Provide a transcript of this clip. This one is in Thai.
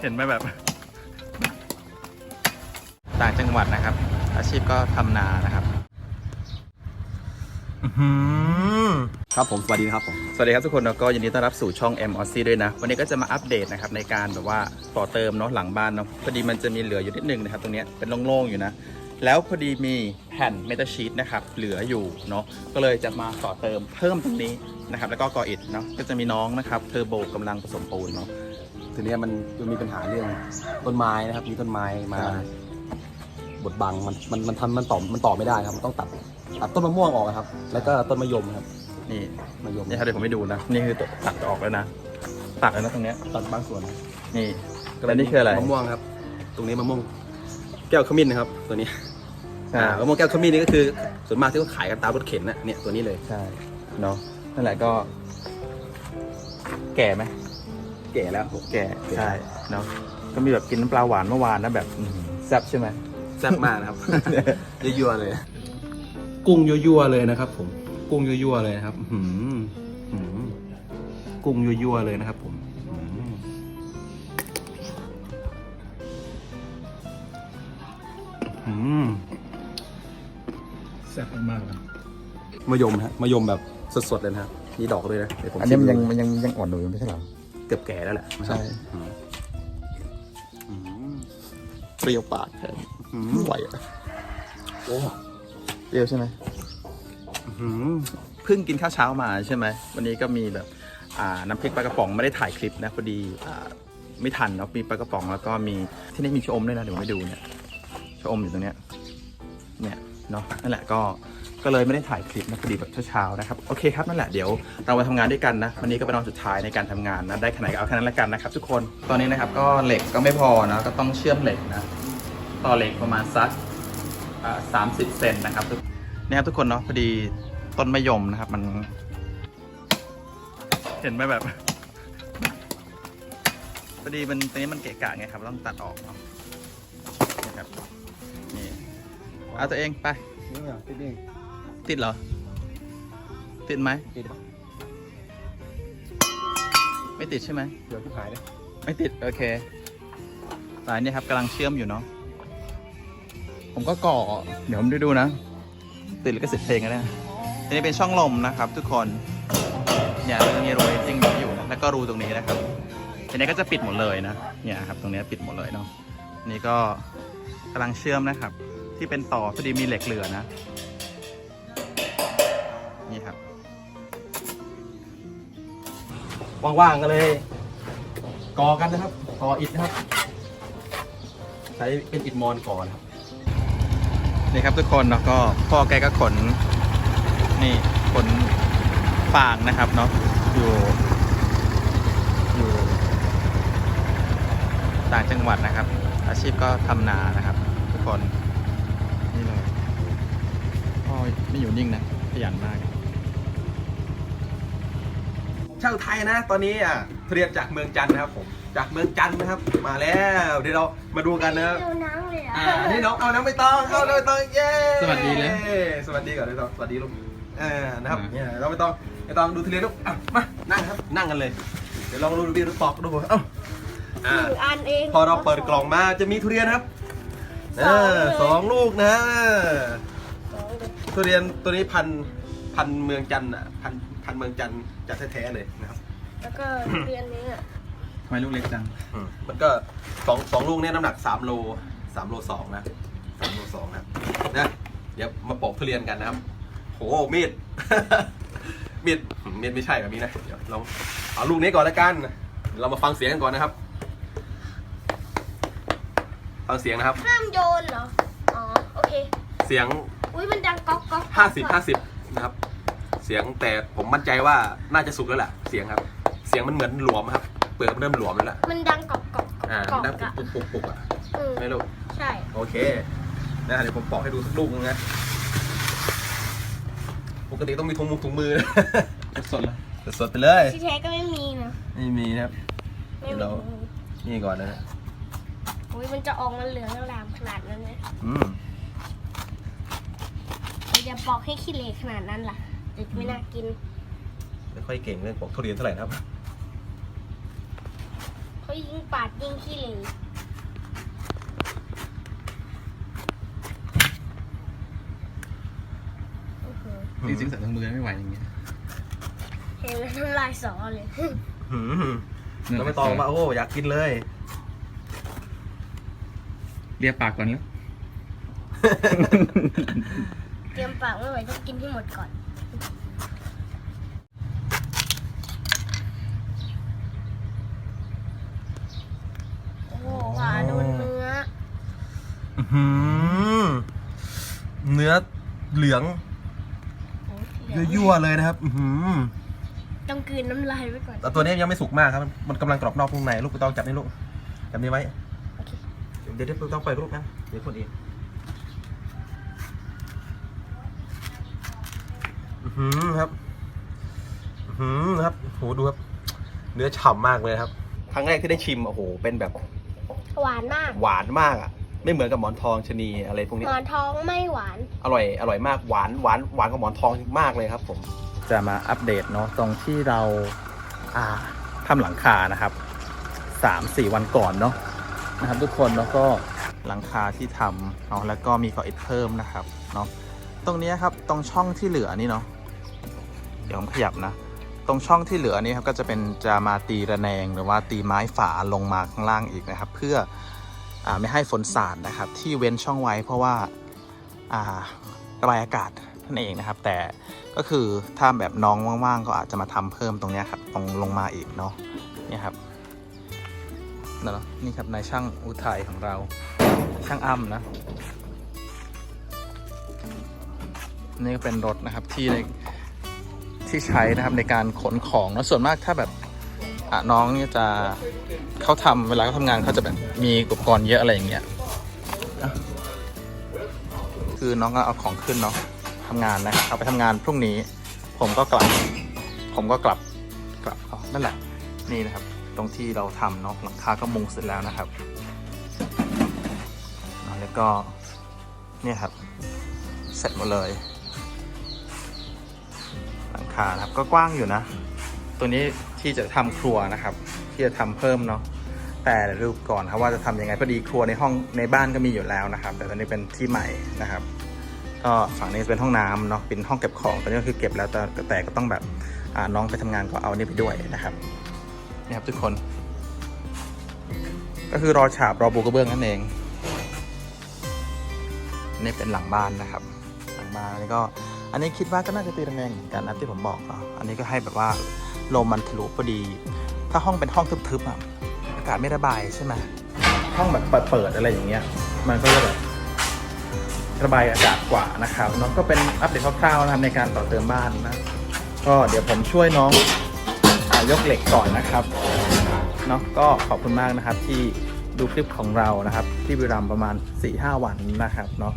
เห็นไหมแบบ ต่างจังหวัดนะครับ อาชีพก็ทำนานะครับ ครับผม สวัสดีนะครับผม สวัสดีครับทุกคนแล้วก็ยินดีต้อนรับสู่ช่อง M o c ด้วยนะ วันนี้ก็จะมาอัปเดตนะครับในการแบบว่าต่อเติมเนาะหลังบ้านเนาะพอดีมันจะมีเหลืออยู่นิดนึงนะครับ ตรงเนี้ยเป็นโล่งๆอยู่นะ แล้วพอดีมีแผ่นเมทัลชีตนะครับเหลืออยู่เนาะก็เลยจะมาต่อเติมเพิ่มตรงนี้นะครับแล้วก็กออิฐเนาะก็จะมีน้องนะครับเทอร์โบกำลังผสมปูนเนาะ ทีเนี้ยมันมันมีปัญหาเรื่องต้นไม้นะครับ มีต้นไม้มาใช่บดบังมันมันมันทำมันต่อมันต่อไม่ได้ครับมันต้องตัดตัดต้นมะม่วงออกครับ แล้วก็ต้นมะยมครับนี่มะยมนี่ครับเดี๋ยวผมให้ดูนะ นี่คือตัวตัดออกแล้วนะตัดแล้วนะตรงเนี้ยตัดบางส่วนนี่แล้วนี่คืออะไรมะม่วงครับ ตรงนี้มะม่วงแก้วขมิ้นนะครับ ตัวนี้อ่าอ่ามะม่วงแก้วขมิ้นนี่ก็คือ ส่วนมากที่เขาขายกันตามรถเข็นนะเนี่ยตัวนี้เลยใช่เนาะนั่นแหละก็ แก่ไหมแก่แล้วผมแก่ใช่เนาะก็มีแบบกินน้ำปลาหวานเมื่อวานนะแบบอื้อหือแซ่บใช่ไหมแซ่บมากนะครับ ยั่วๆเลย กุ้งยั่วๆเลยนะครับ ผม กุ้งยั่วๆเลยนะครับอื้อหืออื้อหือกุ้งยั่วๆเลยนะครับ ผมอื้อหืออื้อหือแซ่บมากเลยมะยมฮะมะยมแบบสดๆเลยนะครับมีดอกด้วยนะเดี๋ยวผมอันนี้มันชิยังดูมันยังยังอ่อนหนูอยู่ไม่ใช่เหรอ เกือบแก่แล้วแหละใช่ อืมอืมเปรี้ยวปากแทนอืมไม่ไหวอะโอ้เปรี้ยวใช่ไหมอื้อหือเพิ่งกินข้าวเช้ามาใช่ไหม วันนี้ก็มีแบบ อ่าน้ำพริกปลากระป๋องไม่ได้ถ่ายคลิปนะพอดีอ่าไม่ทันเนาะมีปลากระป๋องแล้วก็มีที่นี่มีชะอมด้วยนะเดี๋ยวผมไปดูเนี่ยชะอมอยู่ตรงเนี้ยเนี่ยเนาะนั่นแหละก็ ก็เลยไม่ได้ถ่ายคลิปนะพอดีแบบเช้าๆนะครับโอเคครับนั่นแหละเดี๋ยวเรามาทำงานด้วยกันนะวันนี้ก็เป็นวันสุดท้ายในการทำงานนะได้ขนาดก็เอาแค่นั้นละกันนะครับทุกคนตอนนี้นะครับก็เหล็กก็ไม่พอนะก็ต้องเชื่อมเหล็กนะต่อเหล็กประมาณสักสามสิบเซนนะครับทุกนี่ครับทุกคนเนาะพอดีต้นมะยมนะครับมัน เห็นไหมแบบพอดีมันตรงนี้มันเกะกะไงครับต้องตัดออกเนาะนี่ครับนี่เอาตัวเองไปนี่อะ ติดเองติดเหรอ ติดไหม ติดปะไม่ติดใช่ไหม เดี๋ยวที่หายเลยไม่ติด โอเค สายนี่ครับกำลังเชื่อมอยู่เนาะ ผมก็ก่อ เดี๋ยวผมดูดูนะ ติดแล้วก็สิทธิ์เพลงกันนะอันนี้เป็นช่องลมนะครับทุกคน เนี่ยมันจะมีรูจริงอยู่นะแล้วก็รูตรงนี้นะครับทีนี้ก็จะปิดหมดเลยนะ เนี่ยครับ ตรงนี้ปิดหมดเลยเนาะอันนี่ก็กำลังเชื่อมนะครับ ที่เป็นต่อพอดีมีเหล็กเหลือนะ ว่างๆกันเลยก่อกันนะครับก่ออิฐนะครับ ใช้เป็นอิฐมอนก่อนครับนี่ครับทุกคนเนาะก็พ่อแกก็ขนนี่ขนฟางนะครับเนาะอยู่อยู่ต่างจังหวัดนะครับ อาชีพก็ทำนานะครับ ทุกคนนี่เลยพ่อไม่อยู่นิ่งนะขยันมาก ช่างไทยนะ ตอนนี้อะเรียนจากเมืองจันทร์นะครับผม จากเมืองจันทร์นะครับ มาแล้วเดี๋ยวเรามาดูกันนะครับดูน้ำเลยอะอ่านี่น้องเอาน้องไม่ต้องเอาน้องไม่ต้องเย้สวัสดีเลยสวัสดีก่อนเลยต้องสวัสดีลูกเออนะครับอ่า เนี่ยเราไม่ต้องไม่ต้องดูทุเรียนลูกอะมานั่งครับนั่งกันเลย เดี๋ยวลองดูดูดูปอกดูเอ้าหอ่านึ่งอันเองพอเราเปิดกล่องมาจะมีทุเรียนครับสองเออเลยสองลูกนะสองเลยทุเรียนตัวนี้พัน พันเมืองจันทร์อะพันพันเมืองจันทร์จากแท้ๆเลยนะครับแล้วก็เรียนนี้อะทำไมลูกเล็กจังมันก็สองสองลูกเนี่ยน้ำหนักสามโลสามโลสองนะสามโลสองนะนะเดี๋ยวมาปอกทุเรียนกันนะครับ โหมีด มีดมีดไม่ใช่แบบนี้นะเดี๋ยวลองเอาลูกนี้ก่อนแล้วกันเดี๋ยวเรามาฟังเสียงกันก่อนนะครับ ฟังเสียงนะครับ ห้ามโยนเหรอ อ๋อ โอเค เสียงอุ้ยมันดังก๊อกก๊อกห้าสิบห้าสิบนะครับ เสียงแต่ผมมั่นใจว่าน่าจะสุกแล้วแหละเสียงครับ เสียงมันเหมือนหลวมครับ เปลือกมันเริ่มหลวมแล้วล่ะมันดังก๊อกก๊อกก๊อกอ่าก๊อกดังอะปุกปุกปุกอะอืมไม่รู้ ใช่ โอเคนะเดี๋ยวผมปอกให้ดูสักลูกนึงนะ ปกติต้องมีถุงมือถุงมือ สดเลยสดๆไปเลย ที่แท้ก็ไม่มีนะไม่มีนะครับ ไม่เดี๋มียวเรา นี่ก่อนนะอุ้ยมันจะออกมาเหลืองอลามขนาดนั้นเลยอืมเราจะปอกให้ขี้เหร่ขนาดนั้นล่ะ จะไม่น่ากิน ไม่ค่อยเก่งเรื่องปอกทุเรียนเท่าไหร่นะครับ เขายิงปาดยิงขี้เหร่อื้อหือจริงๆใส่ถุงมือไม่ไหวอย่างเงี้ยเห็นแล้วน้ำลายสอเลย หืมแล้วไม่ต้องมาโอ้อยากกินเลย เรียกปากก่อนแล้ว เตรียมปากไม่ไหวต้องกินให้หมดก่อน โอ้โหหวา นโดนเนื้ออื้อหือเนื้อเหลืองโอ้โหเหลืองยั่วๆเลยนะครับ อื้อหือต้องกลืนน้ำลายไว้ก่อน แต่ตัวนี้ยังไม่สุกมากครับ มันกำลังกรอบนอกนุ่มใน ลูกไม่ต้องจับนี่ลูก จับนี่ไว้ โอเค เดี๋ยวเดี๋ยวต้องปล่อยลูกนะ เดี๋ยวคนเองอื้อหือครับอื้อหือครับ โห ดูครับ เนื้อฉ่ำมากเลยครับ ครั้งแรกที่ได้ชิม โอ้โห เป็นแบบ หวานมาก หวานมากอะ ไม่เหมือนกับหมอนทองชะนีอะไรพวกนี้ หมอนทองไม่หวาน อร่อย อร่อยมาก หวาน หวาน หวานกับหมอนทองมากเลยครับ ผม จะมาอัปเดตเนาะตรงที่เราอ่าทำหลังคานะครับสามสี่วันก่อนเนาะนะครับ ทุกคนแล้วก็หลังคาที่ทำเนาะแล้วก็มีก่ออิฐเพิ่มนะครับเนาะตรงเนี้ยครับตรงช่องที่เหลือนี่เนาะเดี๋ยวผมขยับนะ ตรงช่องที่เหลือนี่ครับก็จะเป็นจะมาตีระแนงหรือว่าตีไม้ฝาลงมาข้างล่างอีกนะครับ เพื่ออไม่ให้ฝนสาดนะครับ ที่เว้นช่องไว้เพราะว่าระบายอากาศนั่นเองนะครับ แต่ก็คือถ้าแบบน้องว่างๆก็อาจจะมาทำเพิ่มตรงนี้ครับตรงลงมาอีกเนาะนี่ครับนะนี่ครับนายช่างอุทัยของเราช่างอ้ำนะนี่ก็เป็นรถนะครับที่ใน ที่ใช้นะครับในการขนของแล้วส่วนมากถ้าแบบน้องเนี่ยจะเขาทำเวลาเขาทำงานเขาจะแบบมีอุปกรณ์เยอะอะไรอย่างเงี้ยคือน้องก็เอาของขึ้นเนาะทำงานนะครับเอาไปทำงานพรุ่งนี้ ผมก็กลับ ผมก็กลับกลับนั่นแหละนี่นะครับ ตรงที่เราทำเนาะหลังคาก็มุงเสร็จแล้วนะครับแล้วก็เนี่ยครับ เสร็จหมดเลยานะครับ ก็กว้างอยู่นะ ตัวนี้ที่จะทำครัวนะครับ ที่จะทำเพิ่มเนาะแต่เดี๋ยวดูก่อนครับว่าจะทำยังไงพอดีครัวในห้องในบ้านก็มีอยู่แล้วนะครับ แต่ตอนนี้เป็นที่ใหม่นะครับ ก็ฝั่งนี้เป็นห้องน้ำเนาะเป็นห้องเก็บของตอนนี้ก็คือเก็บแล้วแต่แต่ก็ต้องแบบน้องไปทำงานก็เอานนี้ไปด้วยนะครับนี่ครับทุกคน ก็คือรอฉาบรอบูกระเบื้องนั่นเองนี่เป็นหลังบ้านนะครับ หลังบ้านอันนี้ก็ อันนี้คิดว่าก็น่าจะตีระแนงเหมือนกันนะที่ผมบอกเนาะอันนี้ก็ให้แบบว่าลมมันทะลุพอดี ถ้าห้องเป็นห้องทึบๆอะอากาศไม่ระบายใช่ไหมห้องแบบเปิดๆอะไรอย่างเงี้ย มันก็จะแบบระบายอากาศกว่านะครับเนาะก็เป็นอัปเดตคร่าวๆนะครับในการต่อเติมบ้านนะ ก็เดี๋ยวผมช่วยน้องอยกเหล็กก่อนนะครับเนาะก็ขอบคุณมากนะครับที่ดูคลิปของเรานะครับ ที่บุรีรัมประมาณ4-5วันนะครับเนาะ